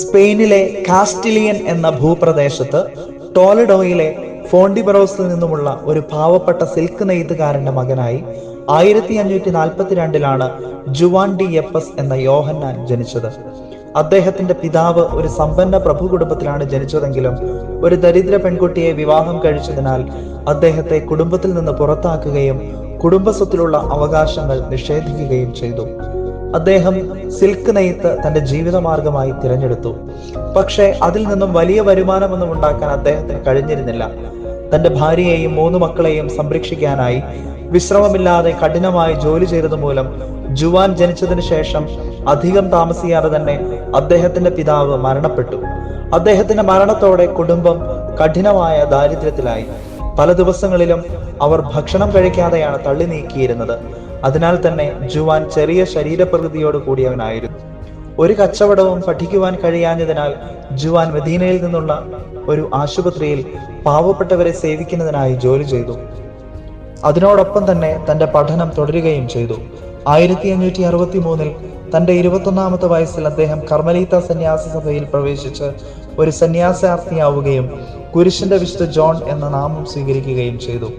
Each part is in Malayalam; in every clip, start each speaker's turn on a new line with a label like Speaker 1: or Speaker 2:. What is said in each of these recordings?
Speaker 1: സ്പെയിനിലെ കാസ്റ്റിലിയൻ എന്ന ഭൂപ്രദേശത്ത് ടോലഡോയിലെ ഫോണ്ടിബറോസിൽ നിന്നുമുള്ള ഒരു പാവപ്പെട്ട സിൽക്ക് നെയ്ത്തുകാരന്റെ മകനായി ആയിരത്തി അഞ്ഞൂറ്റി നാൽപ്പത്തിരണ്ടിലാണ് ജുവാൻ ഡി എപ്പസ് എന്ന യോഹന്നാൻ ജനിച്ചത്. അദ്ദേഹത്തിന്റെ പിതാവ് ഒരു സമ്പന്ന പ്രഭു കുടുംബത്തിലാണ് ജനിച്ചതെങ്കിലും ഒരു ദരിദ്ര പെൺകുട്ടിയെ വിവാഹം കഴിച്ചതിനാൽ അദ്ദേഹത്തെ കുടുംബത്തിൽ നിന്ന് പുറത്താക്കുകയും കുടുംബസ്വത്തിലുള്ള അവകാശങ്ങൾ നിഷേധിക്കുകയും ചെയ്തു. അദ്ദേഹം സിൽക്ക് നെയ്ത്ത് തന്റെ ജീവിതമാർഗമായി തിരഞ്ഞെടുത്തു. പക്ഷേ അതിൽ നിന്നും വലിയ വരുമാനമൊന്നും ഉണ്ടാക്കാൻ അദ്ദേഹത്തിന് കഴിഞ്ഞിരുന്നില്ല. തന്റെ ഭാര്യയെയും മൂന്ന് മക്കളെയും സംരക്ഷിക്കാനായി വിശ്രമമില്ലാതെ കഠിനമായി ജോലി ചെയ്തത് മൂലം ജുവാൻ ജനിച്ചതിന് ശേഷം അധികം താമസിയാതെ തന്നെ അദ്ദേഹത്തിന്റെ പിതാവ് മരണപ്പെട്ടു. അദ്ദേഹത്തിന്റെ മരണത്തോടെ കുടുംബം കഠിനമായ ദാരിദ്ര്യത്തിലായി. പല ദിവസങ്ങളിലും അവർ ഭക്ഷണം കഴിക്കാതെയാണ് തള്ളി നീക്കിയിരുന്നത്. അതിനാൽ തന്നെ ജുവാൻ ചെറിയ ശരീരപ്രകൃതിയോട് കൂടിയവനായിരുന്നു ഒരു കച്ചവടവും പഠിക്കുവാൻ കഴിയാഞ്ഞതിനാൽ ജുവാൻ മെദീനയിൽ നിന്നുള്ള ഒരു ആശുപത്രിയിൽ പാവപ്പെട്ടവരെ സേവിക്കുന്നതിനായി ജോലി ചെയ്തു. അതിനോടൊപ്പം തന്നെ തന്റെ പഠനം തുടരുകയും ചെയ്തു. ആയിരത്തി അഞ്ഞൂറ്റി അറുപത്തി മൂന്നിൽ തന്റെ ഇരുപത്തൊന്നാമത്തെ വയസ്സിൽ അദ്ദേഹം കർമ്മലീത്ത സന്യാസ സഭയിൽ പ്രവേശിച്ച് ഒരു സന്യാസാർത്ഥിയാവുകയും കുരിശിന്റെ വിശുദ്ധ ജോൺ എന്ന നാമം സ്വീകരിക്കുകയും ചെയ്തു.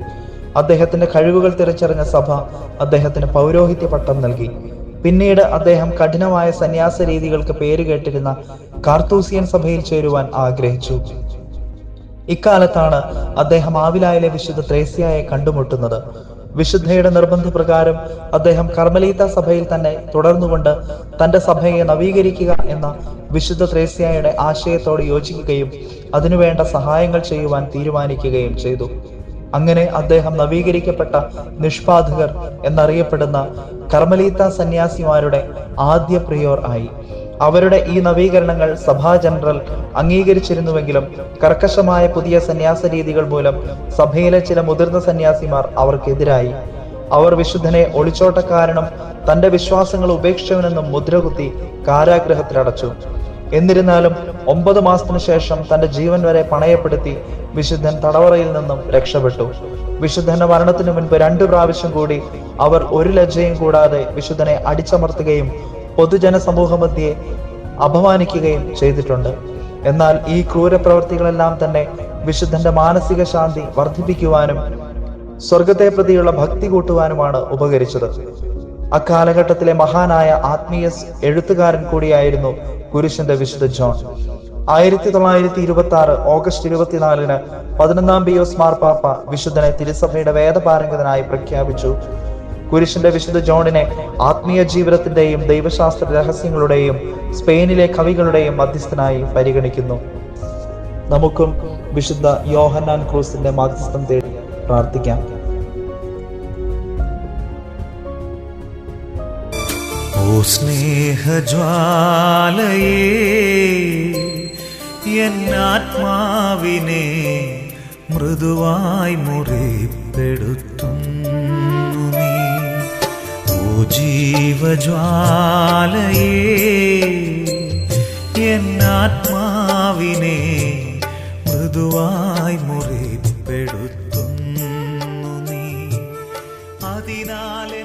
Speaker 1: അദ്ദേഹത്തിന്റെ കഴിവുകൾ തിരിച്ചറിഞ്ഞ സഭ അദ്ദേഹത്തിന് പൗരോഹിത്യ പട്ടം നൽകി. പിന്നീട് അദ്ദേഹം കഠിനമായ സന്യാസ രീതികൾക്ക് പേര് കേട്ടിരുന്ന കാർത്തൂസിയൻ സഭയിൽ ചേരുവാൻ ആഗ്രഹിച്ചു. ഇക്കാലത്താണ് അദ്ദേഹം ആവിലായിലെ വിശുദ്ധ ത്രേസ്യയെ കണ്ടുമുട്ടുന്നത്. വിശുദ്ധയുടെ നിർബന്ധപ്രകാരം അദ്ദേഹം കർമ്മലീത സഭയിൽ തന്നെ തുടർന്നുകൊണ്ട് തന്റെ സഭയെ നവീകരിക്കുക എന്ന വിശുദ്ധ ത്രേസ്യയുടെ ആശയത്തോട് യോജിക്കുകയും അതിനുവേണ്ട സഹായങ്ങൾ ചെയ്യുവാൻ തീരുമാനിക്കുകയും ചെയ്തു. അങ്ങനെ അദ്ദേഹം നവീകരിക്കപ്പെട്ട നിഷ്പാധകർ എന്നറിയപ്പെടുന്ന കർമ്മലീത്ത സന്യാസിമാരുടെ ആദ്യ പ്രിയോർ ആയി. അവരുടെ ഈ നവീകരണങ്ങൾ സഭാ ജനറൽ അംഗീകരിച്ചിരുന്നുവെങ്കിലും കർക്കശമായ പുതിയ സന്യാസ രീതികൾ മൂലം സഭയിലെ ചില മുതിർന്ന സന്യാസിമാർ അവർക്കെതിരായി. അവർ വിശുദ്ധനെ ഒളിച്ചോട്ട കാരണം തന്റെ വിശ്വാസങ്ങൾ ഉപേക്ഷിച്ചവനെന്നും മുദ്രകുത്തി കാരാഗ്രഹത്തിലടച്ചു എന്നിരുന്നാലും ഒമ്പത് മാസത്തിനു ശേഷം തന്റെ ജീവൻ വരെ പണയപ്പെടുത്തി വിശുദ്ധൻ തടവറയിൽ നിന്നും രക്ഷപ്പെട്ടു. വിശുദ്ധന്റെ മരണത്തിനു മുൻപ് രണ്ടു പ്രാവശ്യം കൂടി അവർ ഒരു ലജ്ജയും കൂടാതെ വിശുദ്ധനെ അടിച്ചമർത്തുകയും പൊതുജന സമൂഹമധ്യേ അപമാനിക്കുകയും ചെയ്തിട്ടുണ്ട്. എന്നാൽ ഈ ക്രൂരപ്രവൃത്തികളെല്ലാം തന്നെ വിശുദ്ധന്റെ മാനസിക ശാന്തി വർദ്ധിപ്പിക്കുവാനും സ്വർഗത്തെ പ്രതിയുള്ള ഭക്തി കൂട്ടുവാനുമാണ് ഉപകരിച്ചത്. അക്കാലഘട്ടത്തിലെ മഹാനായ ആത്മീയ എഴുത്തുകാരൻ കൂടിയായിരുന്നു കുരിശന്റെ വിശുദ്ധ ജോൺ. ആയിരത്തി തൊള്ളായിരത്തി ഇരുപത്തി ആറ് ഓഗസ്റ്റ് ഇരുപത്തിനാലിന് പതിനൊന്നാം ബിയോസ് മാർപ്പാപ്പ വിശുദ്ധനെ തിരുസഭയുടെ വേദപാരംഗതനായി പ്രഖ്യാപിച്ചു. കുരിശിന്റെ വിശുദ്ധ ജോണിനെ ആത്മീയ ജീവിതത്തിന്റെയും ദൈവശാസ്ത്ര രഹസ്യങ്ങളുടെയും സ്പെയിനിലെ കവികളുടെയും മധ്യസ്ഥനായി പരിഗണിക്കുന്നു. നമുക്കും വിശുദ്ധ യോഹന്നാൻ ക്രൂസിന്റെ മധ്യസ്ഥം തേടി പ്രാർത്ഥിക്കാം.
Speaker 2: ഓ സ്നേഹജ്വാലയേ എന്നാത്മാവിനെ മൃദുവായി മുറിപ്പെടുത്തും ജീവജ്വാലയേ എന്നാത്മാവിനെ മൃദുവായി മുറിപ്പെടുത്തുന്നു നീ. അതിനാലെ